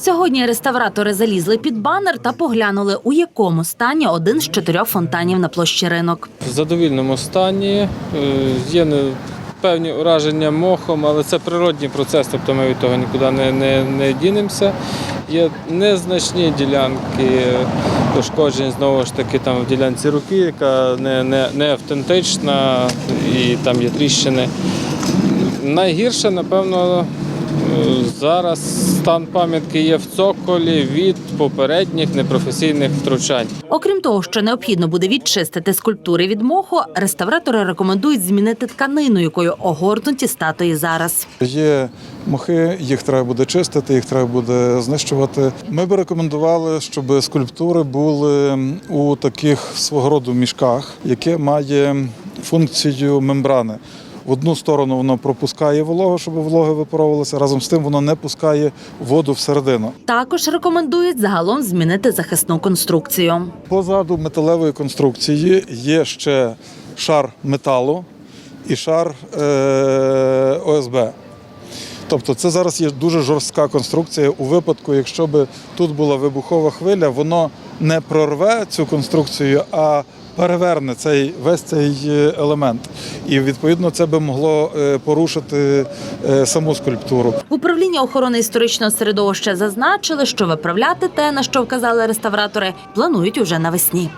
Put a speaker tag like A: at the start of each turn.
A: Сьогодні реставратори залізли під банер та поглянули, у якому стані один з чотирьох фонтанів на площі ринок.
B: В задовільному стані. Е, Є певні ураження мохом, але це природній процес, тобто ми від того нікуди не, не, не дінемося. Є незначні ділянки пошкоджень, знову ж таки, там в ділянці руки, яка не, не, не автентична, і там є тріщини. Найгірше, напевно, зараз стан пам'ятки є в цоколі від попередніх непрофесійних втручань.
A: Окрім того, що необхідно буде відчистити скульптури від моху, реставратори рекомендують змінити тканину, якою огорнуті статуї зараз.
C: Є мохи, їх треба буде чистити, їх треба буде знищувати. Ми би рекомендували, щоб скульптури були у таких свого роду мішках, яке має функцію мембрани. В одну сторону воно пропускає вологу, щоб волога випаровувалася. Разом з тим воно не пускає воду всередину.
A: Також рекомендують загалом змінити захисну конструкцію.
C: Позаду металевої конструкції є ще шар металу і шар е, ОСБ. Тобто це зараз є дуже жорстка конструкція. У випадку, якщо б тут була вибухова хвиля, воно не прорве цю конструкцію, а переверне цей весь цей е, елемент. І відповідно це би могло е, порушити е, саму скульптуру.
A: Управління охорони історичного середовища зазначили, що виправляти те, на що вказали реставратори, планують уже навесні.